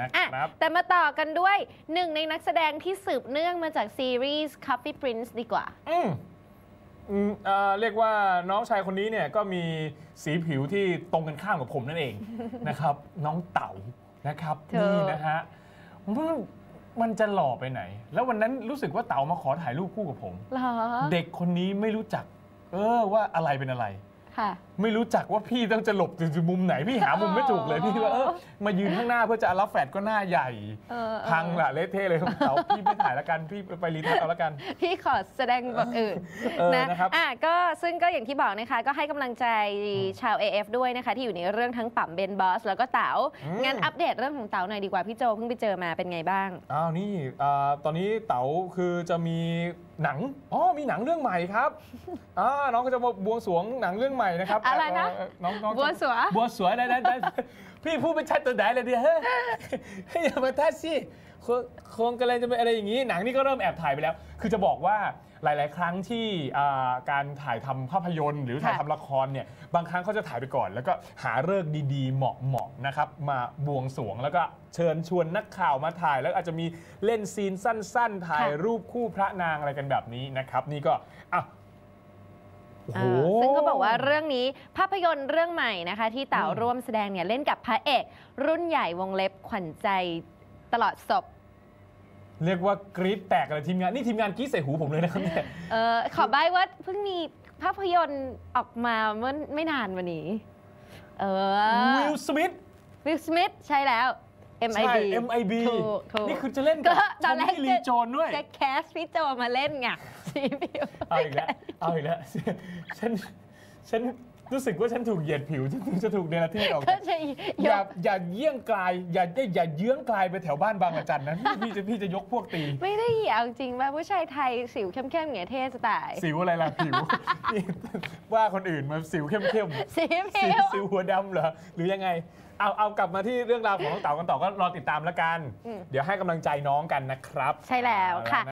นะครับ แต่มาต่อกันด้วยหนึ่งในนักแสดงที่สืบเนื่องมาจากซีรีส์ Coffee Prince ดีกว่า อืมอืมเอ่อเรียกว่าน้องชายคนนี้เนี่ยก็มีสีผิวที่ตรงกันข้ามกับผมนั่นเองนะครับ น้องเต๋านะครับเธอนี่นะฮะมันมันจะหล่อไปไหน แล้ววันนั้นรู้สึกว่าเต๋ามาขอถ่ายรูปคู่กับผมเหรอเด็กคนนี้ไม่รู้จัก เออว่าอะไรเป็นอะไรค่ะ ไม่รู้จักว่าพี่ต้องจะหลบอยู่มุมไหน พี่หามุมไม่ถูกเลยพี่ว่าเออมายืนข้างหน้าเพื่อจะรับแฟดก็หน้าใหญ่เออเออพังละเละเทะเลยเต๋าพี่ไม่ถ่ายแล้วกันพี่ไปรีทัชเอาแล้วกัน พี่ขอแสดงบทอื่นเออนะนะครับอะก็ซึ่งก็อย่างที่บอกนะคะก็ให้กำลังใจชาว AF ด้วยนะคะ ที่อยู่ในเรื่องทั้งปั๊มเบนบอสแล้วก็เต๋าอืมงั้นอัปเดตเรื่องของเต๋าหน่อยดีกว่าพี่โจเพิ่งไปเจอมาเป็นไงบ้างอ้าวนี่อ่าตอนนี้เต๋าคือจะมีหนังอ๋อมีหนังเรื่องใหม่ครับอ่าน้องก็จะมาบวงสรวงหนังเรื่องใหม่นะครับอะไรนะเน้องน้องบัวสวยบัวสวยได้ได้ได้พี่พูดเป็นชัดตัวไหนเลยเดียวเฮ้ยอย่ามาทัดสิคงคงกำลังจะเป็นอะไรอย่างนี้ หนังนี่ก็เริ่มแอบถ่ายไปแล้ว คือจะบอกว่าหลาย ๆ ครั้งที่อ่าการถ่ายทำภาพยนตร์ หรือถ่ายทำค่ะละครเนี่ยบางครั้งเขาจะถ่ายไปก่อน แล้วก็หาเลิกษ์ดีๆ เหมาะๆนะครับมาบวงสรวงแล้วก็เชิญชวนนักข่าวมาถ่ายแล้วอาจจะมีเล่นซีนสั้น ๆ ถ่ายค่ะรูปคู่พระนางอะไรกันแบบนี้นะครับ นี่ก็อะ โอ้โหอ่าซึ่งเขาบอกว่าเรื่องนี้ภาพยนตร์เรื่องใหม่นะคะ ที่เต๋าอืม ร่วมแสดงเนี่ยเล่นกับพระเอก รุ่นใหญ่วงเล็บขวัญใจตลอดศพเรียกว่ากรี๊ดแตกเลยทีมงานนี่ทีมงานกรี๊ดใส่หูผมเลยนะครับเนี่ย เออขอใบว่าเพิ่งมีภาพยนตร์ออกมาเมื่อไม่นานวันนี้ เออวิลสมิธ วิลสมิธใช่แล้ว MIB ใช่ MIB ถูกถูกนี่คือจะเล่นกับก็ตทออนมแรกมี่ลีโจนด้วย จะแคสพี่โจมาเล่นไงซีพิวเอาอีกแล้ว เอาอีกแล้ว ฉัน ฉัน รู้สึกว่าฉันถูกเหยียดผิวฉันจะถูกเนรที่ออกก็จะยอย่ากอย่าเยี่ยงกลาย อย่าอย่าเยื้องกลายไปแถวบ้านบางระจันนะพี่พี่จะพี่จะยกพวกตี ไม่ได้เหี่ยวจริงๆว่าผู้ชายไทยสิวเข้มๆอย่างเงี้ยเท่จะตายสิวอะไรล่ะผิวนี่ว่าคนอื่นมาสิวเข้มเข้มๆซีพิสิววสิวหัวดำเหรอหรือยังไงเอาเอากลับมาที่เรื่องราวของน้องเต๋ากันต่อก็รอติดตามแล้วกันอืมเดี๋ยวให้กำลังใจน้องกันนะครับ ใช่แล้วค่ะ